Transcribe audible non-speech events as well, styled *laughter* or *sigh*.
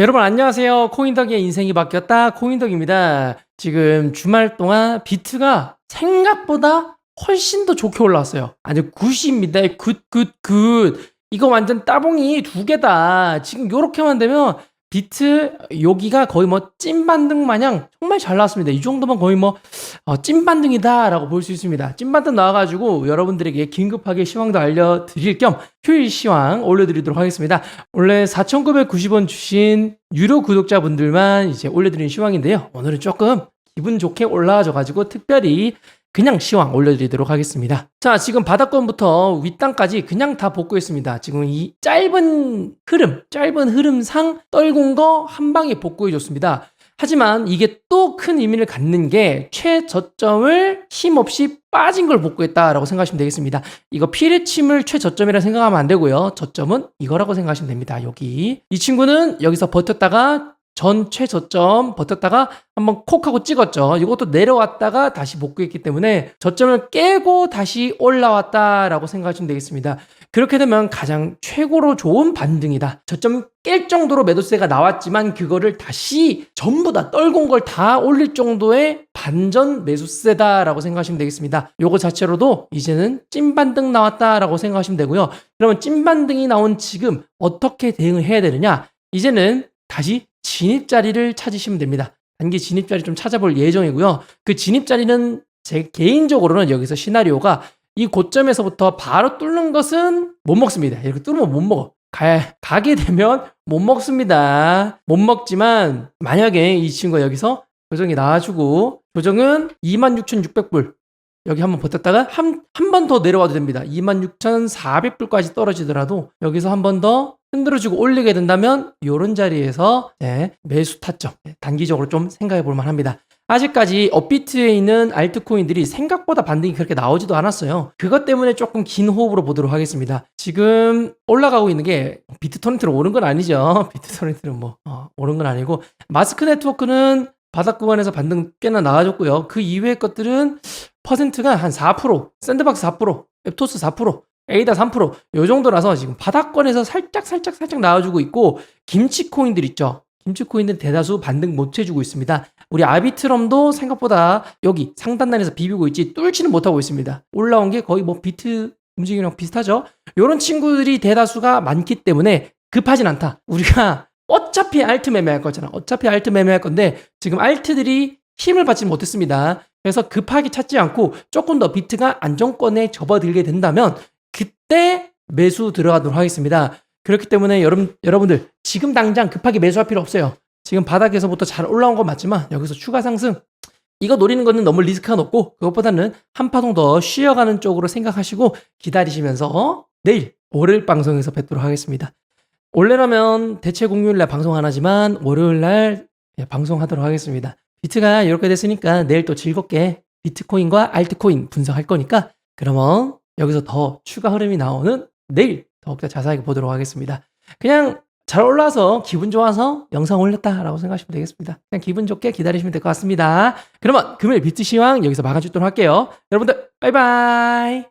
여러분 안녕하세요. 코인덕의 인생이 바뀌었다. 코인덕입니다. 지금 주말 동안 비트가 생각보다 훨씬 더 좋게 올라왔어요. 아주 굿입니다. 굿, 굿, 굿. 이거 완전 따봉이 두 개다. 지금 요렇게만 되면 비트 여기가 거의 뭐 찐반등 마냥 정말 잘 나왔습니다. 이 정도면 거의 뭐 어, 찐반등이다라고 볼 수 있습니다. 찐반등 나와가지고 여러분들에게 긴급하게 시황도 알려드릴 겸 휴일 시황 올려드리도록 하겠습니다. 원래 4,990원 주신 유료 구독자분들만 이제 올려드리는 시황인데요. 오늘은 조금 기분 좋게 올라와줘가지고 특별히 그냥 시황 올려드리도록 하겠습니다. 자, 지금 바닥권부터 윗단까지 그냥 다 복구했습니다. 지금 이 짧은 흐름, 짧은 흐름상 떨군 거 한 방에 복구해줬습니다. 하지만 이게 또 큰 의미를 갖는 게 최저점을 힘없이 빠진 걸 복구했다라고 생각하시면 되겠습니다. 이거 피레침을 최저점이라 생각하면 안 되고요. 저점은 이거라고 생각하시면 됩니다. 여기. 이 친구는 여기서 버텼다가 전 최저점 버텼다가 한번 콕 하고 찍었죠. 이것도 내려왔다가 다시 복구했기 때문에 저점을 깨고 다시 올라왔다라고 생각하시면 되겠습니다. 그렇게 되면 가장 최고로 좋은 반등이다. 저점 깰 정도로 매도세가 나왔지만 그거를 다시 전부 다 떨군 걸 다 올릴 정도의 반전 매수세다라고 생각하시면 되겠습니다. 요거 자체로도 이제는 찐반등 나왔다라고 생각하시면 되고요. 그러면 찐반등이 나온 지금 어떻게 대응을 해야 되느냐? 이제는 다시 진입 자리를 찾으시면 됩니다. 단기 진입 자리 좀 찾아볼 예정이고요. 그 진입 자리는 제 개인적으로는 여기서 시나리오가 이 고점에서부터 바로 뚫는 것은 못 먹습니다. 이렇게 뚫으면 못 먹어. 가, 가게 되면 못 먹습니다. 못 먹지만 만약에 이 친구가 여기서 조정이 나와주고 조정은 26,600불 여기 한번 버텼다가 한 한 번 더 내려와도 됩니다. 26,400불까지 떨어지더라도 여기서 한 번 더 흔들어주고 올리게 된다면 이런 자리에서 네, 매수 타점 네, 단기적으로 좀 생각해 볼 만합니다. 아직까지 업비트에 있는 알트코인들이 생각보다 반등이 그렇게 나오지도 않았어요. 그것 때문에 조금 긴 호흡으로 보도록 하겠습니다. 지금 올라가고 있는 게 비트토렌트로 오른 건 아니죠. *laughs* 비트토렌트는 뭐 어, 오른 건 아니고 마스크 네트워크는 바닥 구간에서 반등 꽤나 나와줬고요. 그 이외의 것들은 퍼센트가 한 4%, 샌드박스 4%, 앱토스 4%, 에이다 3%, 요 정도라서 지금 바닥권에서 살짝 살짝 살짝 나와주고 있고 김치 코인들 있죠. 김치 코인들 대다수 반등 못 해주고 있습니다. 우리 아비트럼도 생각보다 여기 상단단에서 비비고 있지 뚫지는 못하고 있습니다. 올라온 게 거의 뭐 비트 움직임이랑 비슷하죠. 요런 친구들이 대다수가 많기 때문에 급하진 않다. 우리가 어차피 알트 매매할 거잖아. 어차피 알트 매매할 건데 지금 알트들이 힘을 받지 못했습니다. 그래서 급하게 찾지 않고 조금 더 비트가 안정권에 접어들게 된다면 그 때 매수 들어가도록 하겠습니다. 그렇기 때문에 여러분, 여러분들 지금 당장 급하게 매수할 필요 없어요. 지금 바닥에서부터 잘 올라온 건 맞지만 여기서 추가 상승 이거 노리는 거는 너무 리스크가 높고 그것보다는 한 파동 더 쉬어가는 쪽으로 생각하시고 기다리시면서 내일 월요일 방송에서 뵙도록 하겠습니다. 원래라면 대체 공휴일 날 방송 안 하지만 월요일 날 예, 방송하도록 하겠습니다. 비트가 이렇게 됐으니까 내일 또 즐겁게 비트코인과 알트코인 분석할 거니까 그러면 여기서 더 추가 흐름이 나오는 내일 더욱더 자세하게 보도록 하겠습니다. 그냥 잘 올라서 기분 좋아서 영상 올렸다라고 생각하시면 되겠습니다. 그냥 기분 좋게 기다리시면 될 것 같습니다. 그러면 금요일 비트 시황 여기서 막아주도록 할게요. 여러분들 바이바이.